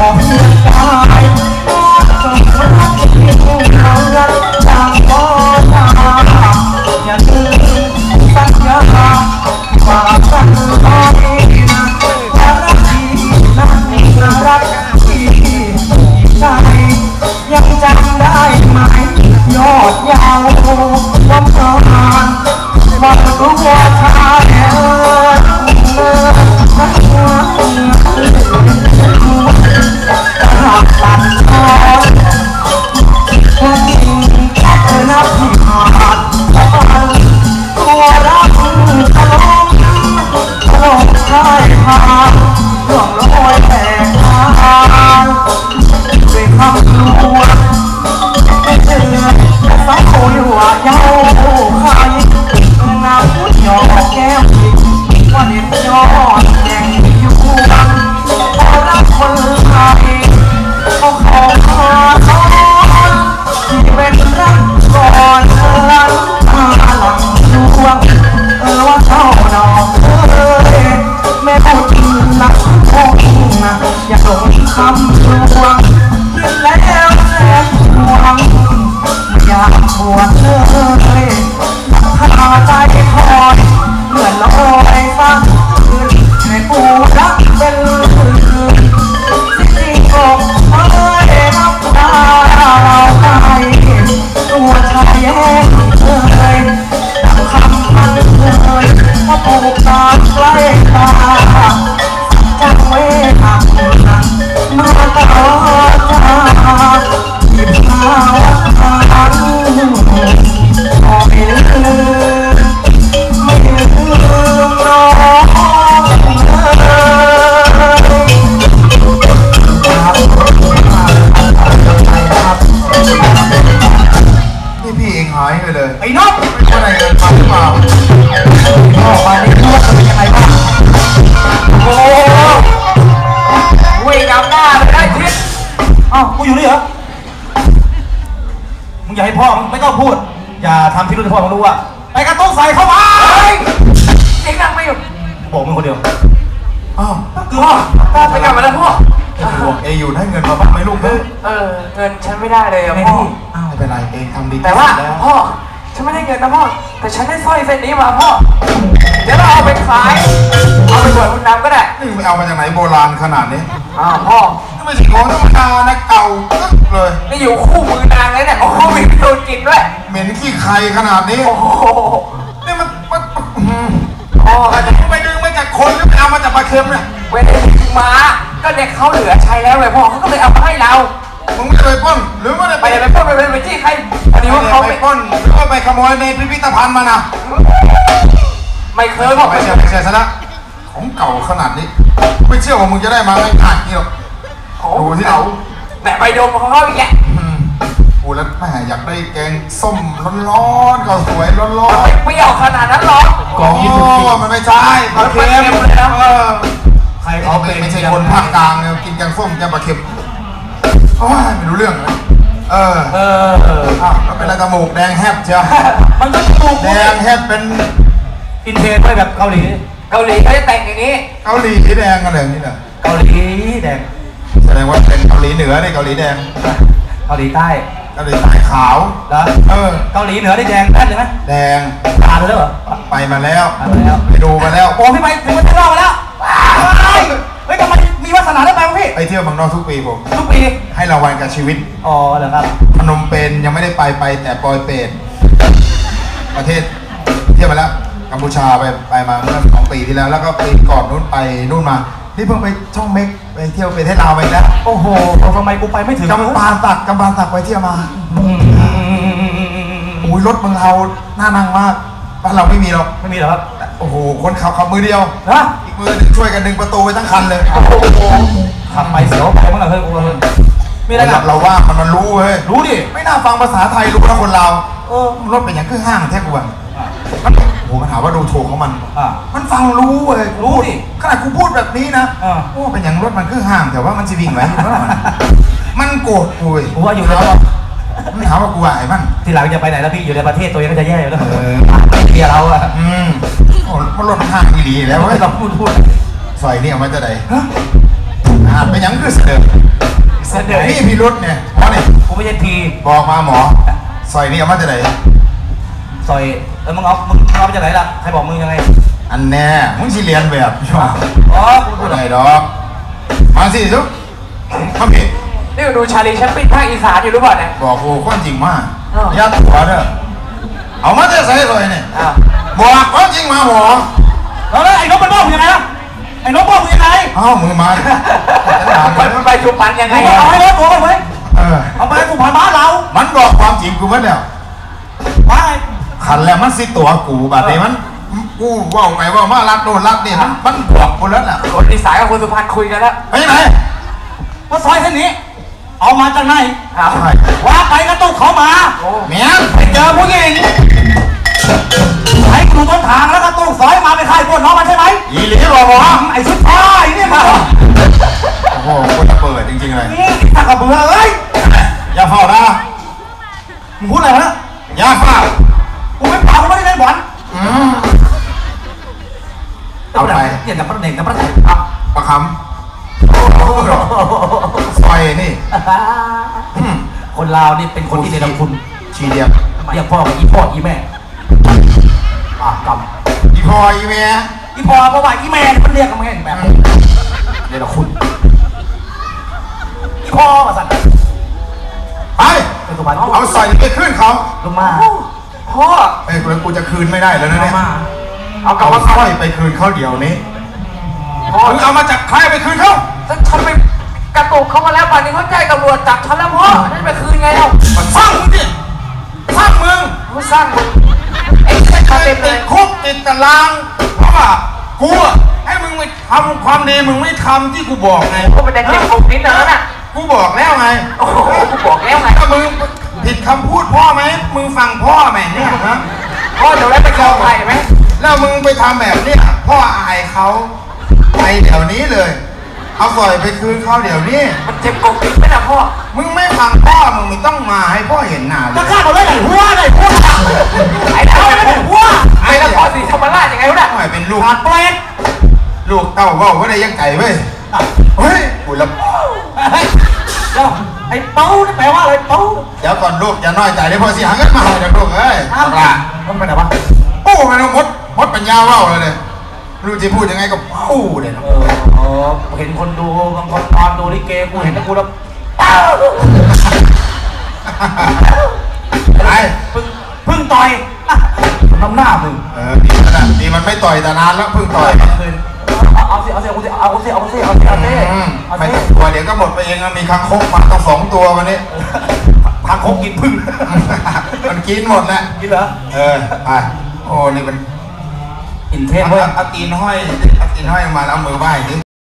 talking about หลังคงนะอย่าหลงคำลวงแล้วแลงหวงอย่าปวดเลยข้าใจคอยเหมือนลอยฟังคืนในปูรักเป็นำที่รู้ให้พ่อมึงรู้ว่าไปกระตุ้นใส่เข้ามาเสียงดังไม่หยุดบอกมึงคนเดียวอ้าวพ่อพ่อไปกลับมาแล้วพ่อห่วงเออยู่ได้เงินมาบ้างไหมลูกเอ้ยเออเงินฉันไม่ได้เลยอะพ่ออ้าวไม่เป็นไรเองทำดีแต่ว่าที่สุดแล้วพ่อฉันไม่ได้เงินนะพ่อแต่ฉันได้สร้อยเส้นนี้มาพ่อเดี๋ยวเราเอาไปขายเอาไปบวชคุณดำก็ได้นี่ไปเอามาจากไหนโบราณขนาดนี้ อ้าวพ่อนี่ไม่ใช่ของธรรมดานะเก่าปึ๊กเลย นี่อยู่คู่มือนางเลยเนี่ยโอ้โหมีโดนกินด้วยเหม็นขี้ใครขนาดนี้ โอ้โหนี่มันมันอื้อหือพ่อก็จะไปดึงมาจากคนหรือไปเอามาจากปลาเค็มเนี่ยเวลามาก็เนี่ยเขาเหลือใช้แล้วเลยพ่อเขาก็เลยเอามาให้เรา มึงไม่ได้ไปปล้นหรือไม่ได้ไปไปเลยไปพ่นไปไปจี้ใครพอดีไม่ว่าได้เขาไปไม่ปล้นหรือว่าไปขโมยในพิพิธภัณฑ์มานะไม่เคยพ่อไม่ไม่ใช่เคยไม่ใช่ซะนะ ของเก่าขนาดนี้ ไม่เชื่อว่ามึงจะได้มาง่ายๆนี่หรอกโอ้ดูโหที่เราแต่ไปดมของเขาอีกแกอืมโอ้แล้วแม่อยากได้แกงส้มร้อนๆก็สวยร้อนไม่เปรี้ยวขนาดนั้นหรอกๆกองยี่สิบปีมันไม่ใช่ปลาเค็มมันเค็มเลยนะเออใครเขาเขาเป็เป็นนไม่ใช่คนภาคกลางเนี่ยกินแกงส้มแกงปลาเค็มโอ้ยไม่รู้เรื่องเลยเออ เออเอออ้าวแล้วเป็นอะไรจมูกแดงแฮบเชียวมันก็ถูกแดงแฮบเป็นอินเทนไปแบบเกาหลี เกาหลีเขาจะแต่งอย่างนี้ เกาหลีแดงกันเลยนี่แหละเกาหลีแดง แสดงว่าเป็นเกาหลีเหนือนี่เกาหลีแดง เกาหลีใต้ เกาหลีใต้ขาวแล้วเออ เกาหลีเหนือได้แดงแค่เลยไหมแดงตาเลยเหรอ ไปมาแล้วไปมาแล้ว ไปดูมาแล้ว โอ้พี่ไปถึงประเทศเรามาแล้วเฮ้ยเฮ้ยทำไมมีวาสนาได้ไปวะพี่ ไปเที่ยวเมืองนอกทุกปีผม ทุกปี ให้รางวัลกับชีวิต อ๋อเหรอครับ พนมเปญยังไม่ได้ไปไปแต่ปอยเปญประเทศ เที่ยวมาแล้ว กัมพูชาไปไปมาเมื่อสองปีที่แล้ว แล้วก็ปีก่อนนู้นไปนู่นมา นี่เพิ่งไปช่องเม็กไปเที่ยวประเทศลาวไปแล้วโอ้โหทำไมกูไปไม่ถึงกำปาสักกำปาสักไปเที่ยวมาอืมโอ้ยรถเมืองเราน่านั่งมากบ้านเราไม่มีหรอกไม่มีเหรอครับโอ้โหคนขับขับมือเดียวฮะอีกมือหนึงช่วยกันดึงประตูไปทั้งคันเลยโอ้โหขับไปเสียวไปมั้งเหรอเฮ้ยกูเฮ้ยมีอะไรระกัดับบเราว่ามันมันรู้เว้ยรู้ดิไม่น่าฟังภาษาไทยรู้นะคนเราเออรถเป็นอย่างเครื่องห้างแท้กูอะ มันโอ้โหมันถามว่าดูถูกของมัน อ่า มันฟังรู้เว้ยรู้ดิขนาดกูพูดแบบนี้นะอ่า โอ้เป็นอย่างรถมันเครื่องห้างแต่ว่ามันจะวิ่งไหมมันโกรธกูเว้ยกูว่าอยู่ในมันถามว่ากูอายมัน ทีหลังจะไปไหนแล้วพี่อยู่ในประเทศตัวเองก็จะแย่อยู่แล้วเออไม่เคลียร์เราอะอืมโอ้มันรถห้างอีหลีแล้วเว้ไม่ยต้องพูดพูดใส่นี่เอามาจะไหนอ่าเป็นอย่างคือเสนอเสนอ นี่พี่รถเนี่ยเพราะเนี่ย กูไม่ใช่พีบอกมาหมอใส่นี่เอามาจะไหน ซอยเออมึงเอามึงเอามาจากไหนล่ะใครบอกมึงยังไงอันแน่มึงสิเรียนแบบใช่ไหมอ๋อกูพูพูดดไหนอะไรดอกมาสิทุกมาพี่นี่ดูชาลีแชมปิ้นภาคอีสานอยู่หรือเปล่าเนี่ย บอกกูความจริงมาอ้าวยัดหัวเด้อเอามาจะใส่เลยเนี่ยอ้าวบอกความจริงมาหมอแล้วไอ้นกมันบอกมึงยังไงล่ะไอ้นกบอกมึงยังไงเอ้ามือมามันมันไปสุพรรณยังไงเอาให้รถตัวไปเว้ยเออเอาไปกูผ่านบ้านเรา มันบอกความจริงกูมาแล้วไป ขันแล้วมันสิตัวกูแบบนี้มันกูเว่าไงว่ามารัดโดนรัดนี่มันมันบอกกูแล้วน่ะคนอีสานกับคนสุพรรณคุยกันแล้วไปไหนว่าซอยเส้นนี้ เอามาจากไหนอ้าวว่าไปกระตุกเขามาโอ้เมียนไปเจอผู้หญิงให้กูต้นทางแล้วก็ตุ้งซอยมาไปขายปวดน้องมันใช่ไหมอีหลีบอกหมอไอ้สุดท้ายเนี่ยมาโอ้โหคนจะเปิดจริงๆเลยนี่ถ้ากับเบื่อเอ้ยอย่าเฝ้านะมึงพูดอะไรวะเนี่ยอย่าเฝ้ากูไม่เปล่ากูไม่ได้เล่นบอลอืมเอาไปเห็นแต่ประเด็นแต่ประเด็นอะประคำซอยนี่อืมคนลาวนี่เป็นคนที่เนรคุณชีเดียมเรียกพ่อกับอีพ่ออีแม่ปากกรรมอีพออีเมียอีพ่อเพราะว่าอีแม่นี่มันเรียกกันไม่เห็นแบบนี้เนรคุณอีพ่อมาสั่นไปเป็นตัวมันเอาใส่ไปขึ้นเขาลงมา พ่อเอ้ยแล้วกูจะคืนไม่ได้แล้วนะเนี่ยมาเอากลับเอามาสก่ร้ออนยไปคืนเขาเดี๋ยวนี้พ่อมึงเอามาจากใครไปคืนเขาฉันฉันไปกระตุกเขามาแล้วป่านนี้เขาแจ้งตำรวจจับฉันแล้วพ่อนั่นไปคืนไงเล่ามันสร้างมึงดิสร้างมึงเขาสร้างมึงไอ้แค่เคเต็ยมเลติยดคุกติดตารางเพราะว่ากูอะให้มึงไปทำความดีมึงไม่ทำที่กูบอกไงเขาเป็นเด็กเด็กผมนิดนะน่ะกูบอกแล้วไงโอ้โหกูบอกแล้วไงถ้ามึง ผิดคำพูดพ่อไหมมึงฟังพ่อไหมเนี่ยฮะพ่อเดี๋ยวได้ไปกองไผ่ไหมแล้วมึงไปทำแบบเนี้ยพ่ออายเขาไปเดี๋ยวนี้เลย เอาสอยไปคืนเขาเดี๋ยวนี้มันเจ็บกว่าปิ๊กไหมนะพ่อมึงไม่ฟังพ่อมึงไม่ต้องมาให้พ่อเห็นหน้าเลจะยฆ่าเขาเลยไหนหัวไหนหัวไอ้เท่าเอาไม่ไหนได้หัวไอ้นครศรีธรรมราชยังไงวะเนี่ยทำไมเป็นลูกขาดเปลกลูกเต้าเว่าว่าได้ยังไก่เว้ยเฮ้ยกูละเฮ้ยเดี๋ยวไอ้เป้านี่แปลว่าอะไรเป้า เดี๋ยวก่อนลูกอย่าน้อยใจได้พอสิหาเงินมาให้เดี๋ยวลูกเอ้ยอ้าวละมันไปไหนวะปู้มันต้องมดมดปัญญาว่าวเลยเนี่ยไม่รู้จะพูดยังไงก็ปู้เลยนะเออเออเห็นคนดูบางคนนอนดูลิเกกูเห็นแต่กูแล้วไอ้พึ่งพึ่งต่อยอะทำหน้ามึงเออดีขนาดดีมันไม่ต่อยแต่นานแล้วเพิ่งต่อยคืนเอาเอาสิเอาสิเอาสิเอาสิเอาสิเอาสิเอาสิอืมเอาไม่สิต้องกลัวเดี๋ยวก็หมดไปเองนะมีคางคกมาต้องสองตัววันนี้ ทางคกกินพึ่ง มันกินหมดแหละกินเหรอ เออไปโอ้ นี่มันอินเทสเอาเว้ย เอาตีนห้อย เอาตีนห้อยมาแล้วเอามือไหว้ดิ